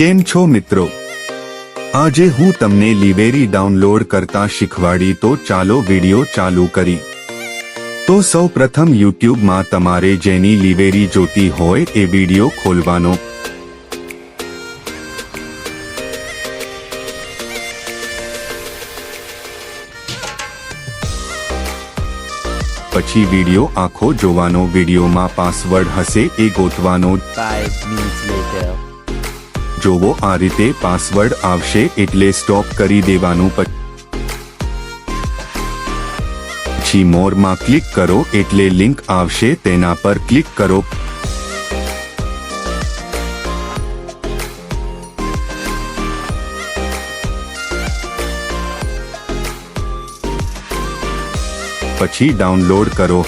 કેમ છો મિત્રો? આજે હું તમને લિવેરી ડાઉનલોડ કરતા શીખવાડી તો ચાલો વીડિયો ચાલુ કરી. તો સૌ પ્રથમ યુટ્યુબમાં તમારે જેની લિવેરી જોતી હોય એ વીડિયો ખોલવાનો. પછી વીડિયો આખો જોવાનો, વિડીયોમાં પાસવર્ડ હશે એ ગોતવાનો. જોવો, આ રીતે પાસવર્ડ આવશે એટલે સ્ટોપ કરી દેવાનું પછી મોરમાં ક્લિક કરો એટલે લિંક આવશે, તેના પર ક્લિક કરો. પછી ડાઉનલોડ કરો.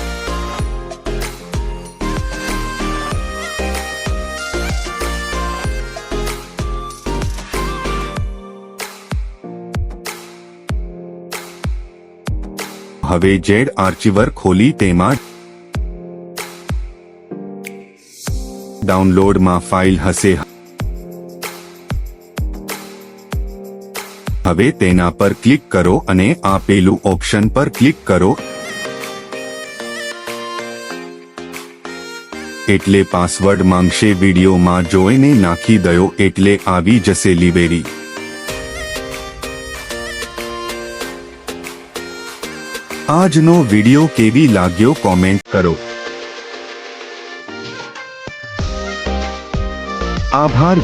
હવે જેડ આર્ચિવર ખોલી તેમાં ડાઉનલોડમાં ફાઇલ હશે. હવે તેના પર ક્લિક કરો અને આપેલું ઓપ્શન પર ક્લિક કરો. એટલે પાસવર્ડ માંગશે, વિડીયોમાં જોઈને નાખી દયો, એટલે આવી જશે લિવેરી. આજનો વિડિયો કેવી લાગ્યો કોમેન્ટ કરો. આભાર